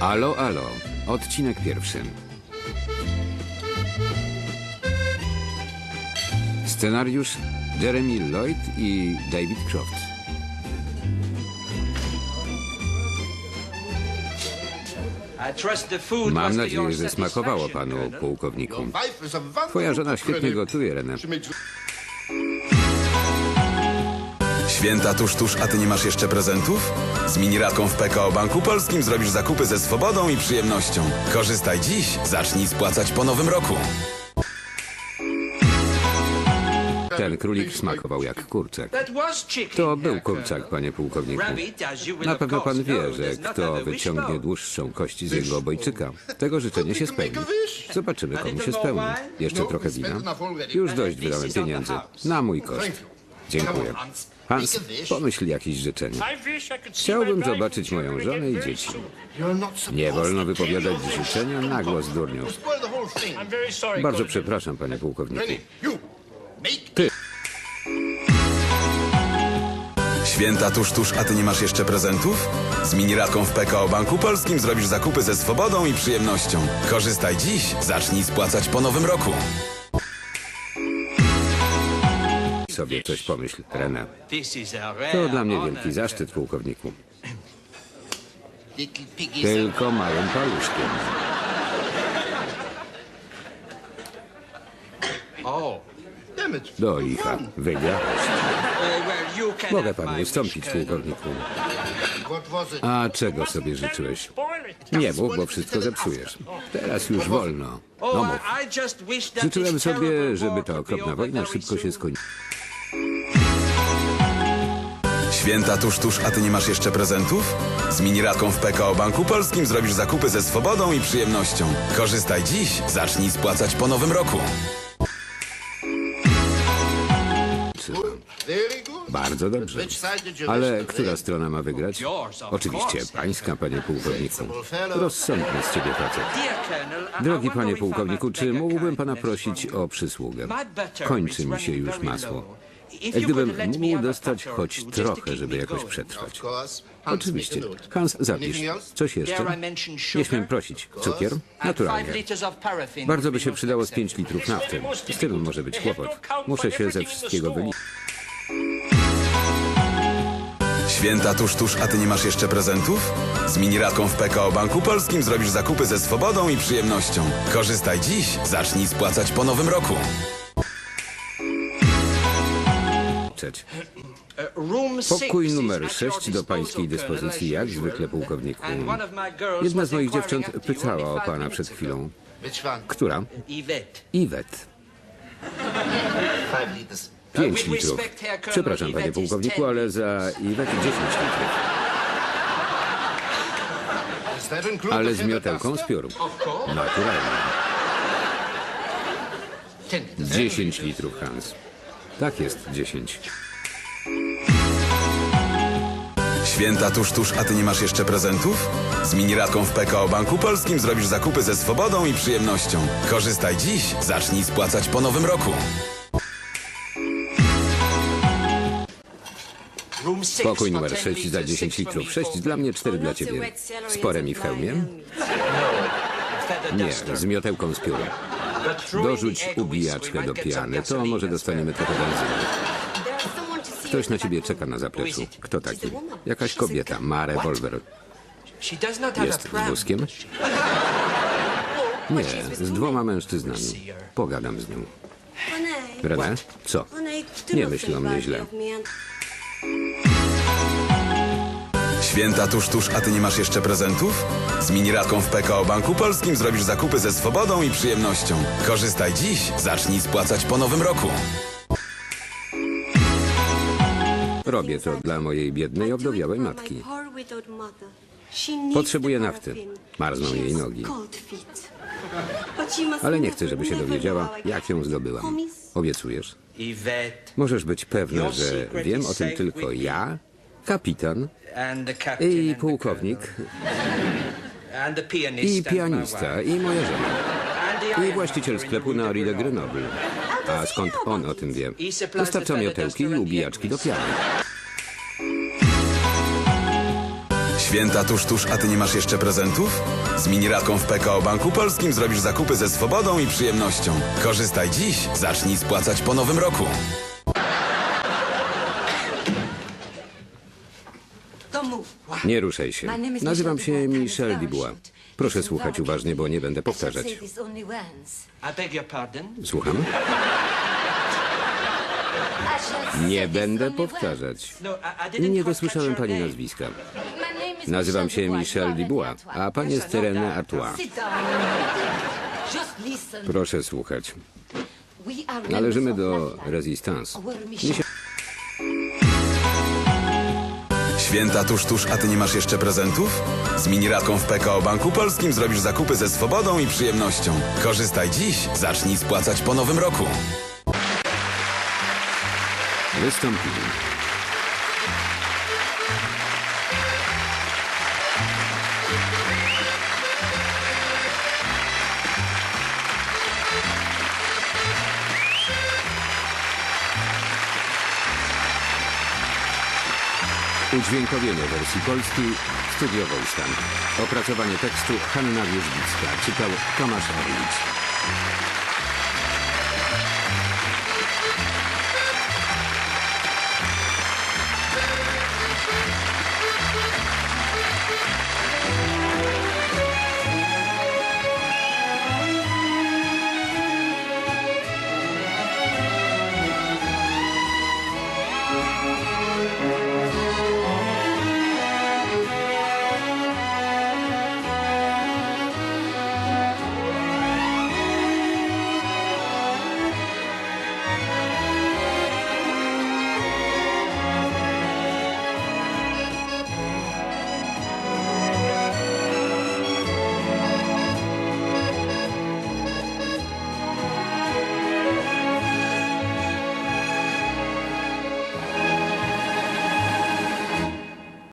Alo, alo. Odcinek pierwszy. Scenariusz Jeremy Lloyd i David Croft. Mam nadzieję, że smakowało panu, pułkowniku. Twoja żona świetnie gotuje, René. Święta tuż, tuż, a ty nie masz jeszcze prezentów? Z miniratką w PKO Banku Polskim zrobisz zakupy ze swobodą i przyjemnością. Korzystaj dziś, zacznij spłacać po nowym roku. Ten królik smakował jak kurczak. To był kurczak, panie pułkowniku. Na pewno pan wie, że kto wyciągnie dłuższą kość z jego obojczyka, tego życzenie się spełni. Zobaczymy, komu się spełni. Jeszcze trochę wina? Już dość wydałem pieniędzy. Na mój koszt. Dziękuję. Hans, pomyśl jakieś życzenie. Chciałbym zobaczyć moją żonę i dzieci. Nie wolno wypowiadać życzenia na głos durnią. Bardzo przepraszam, panie pułkowniku. Ty. Święta tuż, tuż, a ty nie masz jeszcze prezentów? Z miniratką w PKO Banku Polskim zrobisz zakupy ze swobodą i przyjemnością. Korzystaj dziś, zacznij spłacać po nowym roku. Sobie coś pomyśl, René. To dla mnie wielki zaszczyt, pułkowniku. Tylko małym paluszkiem. Do licha, wygrałeś. Mogę panu ustąpić, pułkowniku. A czego sobie życzyłeś? Nie mów, bo wszystko zepsujesz. Teraz już wolno. No mów. Życzyłem sobie, żeby ta okropna wojna szybko się skończyła. Święta tuż, tuż, a ty nie masz jeszcze prezentów? Z miniratką w PKO Banku Polskim zrobisz zakupy ze swobodą i przyjemnością. Korzystaj dziś, zacznij spłacać po nowym roku. Bardzo dobrze. Ale która strona ma wygrać? Oczywiście, pańska, panie pułkowniku. Rozsądny z ciebie facet. Drogi panie pułkowniku, czy mógłbym pana prosić o przysługę? Kończy mi się już masło. Gdybym mógł dostać choć trochę, żeby jakoś przetrwać. Oczywiście. Hans, zapisz. Coś jeszcze? Nie śmiem prosić. Cukier? Naturalnie. Bardzo by się przydało z 5 litrów nafty. Z tym może być kłopot. Muszę się ze wszystkiego wyliczyć. Święta tuż, tuż, a ty nie masz jeszcze prezentów? Z miniratką w PKO Banku Polskim zrobisz zakupy ze swobodą i przyjemnością. Korzystaj dziś, zacznij spłacać po nowym roku. Pokój numer 6 do pańskiej dyspozycji, jak zwykle, pułkowniku. Jedna z moich dziewcząt pytała o pana przed chwilą. Która? Iwet. Pięć litrów. Przepraszam, panie pułkowniku, ale za Iwet 10 litrów. Ale z miotełką z pióru. Naturalnie. 10 litrów, Hans. Tak jest, 10. Święta tuż, tuż, a ty nie masz jeszcze prezentów? Z miniratką w PKO Banku Polskim zrobisz zakupy ze swobodą i przyjemnością. Korzystaj dziś, zacznij spłacać po nowym roku. Pokój numer 6 za 10 litrów. 6 dla mnie, 4 dla ciebie. Spore mi w hełmie? Nie, z miotełką z pióru. Dorzuć ubijaczkę do piany, to może dostaniemy trochę benzyny. Ktoś na ciebie czeka na zapleczu. Kto taki? Jakaś kobieta, ma rewolwer. Jest z wózkiem? Nie, z dwoma mężczyznami. Pogadam z nią. René, co? Nie myśl o mnie źle. Święta tuż, tuż, a ty nie masz jeszcze prezentów? Z miniratką w PKO Banku Polskim zrobisz zakupy ze swobodą i przyjemnością. Korzystaj dziś, zacznij spłacać po nowym roku. Robię to dla mojej biednej, owdowiałej matki. Potrzebuje nafty. Marzną jej nogi. Ale nie chcę, żeby się dowiedziała, jak ją zdobyłam. Obiecujesz? Możesz być pewna, że wiem o tym tylko ja, kapitan i pułkownik i pianista i moja żona i właściciel sklepu na de Grenoble. A skąd on o tym wie? Dostarcza miotełki i ubijaczki do piany. Święta tuż, tuż, a ty nie masz jeszcze prezentów? Z miniratką w PKO Banku Polskim zrobisz zakupy ze swobodą i przyjemnością. Korzystaj dziś, zacznij spłacać po nowym roku. Nie ruszaj się. Nazywam się Michel Dubois. Proszę słuchać uważnie, bo nie będę powtarzać. Słucham? Nie będę powtarzać. No, Nie dosłyszałem pani nazwiska. Nazywam się Michel Dubois, a pani jest René Artois. Proszę słuchać. Należymy do Resistance. Święta tuż, tuż, a ty nie masz jeszcze prezentów? Z miniratką w PKO Banku Polskim zrobisz zakupy ze swobodą i przyjemnością. Korzystaj dziś, zacznij spłacać po nowym roku. Wystąpili. Udźwiękowienie wersji polskiej studiował Stan. Opracowanie tekstu Hanna Wierzbicka. Czytał Tomasz Orlic.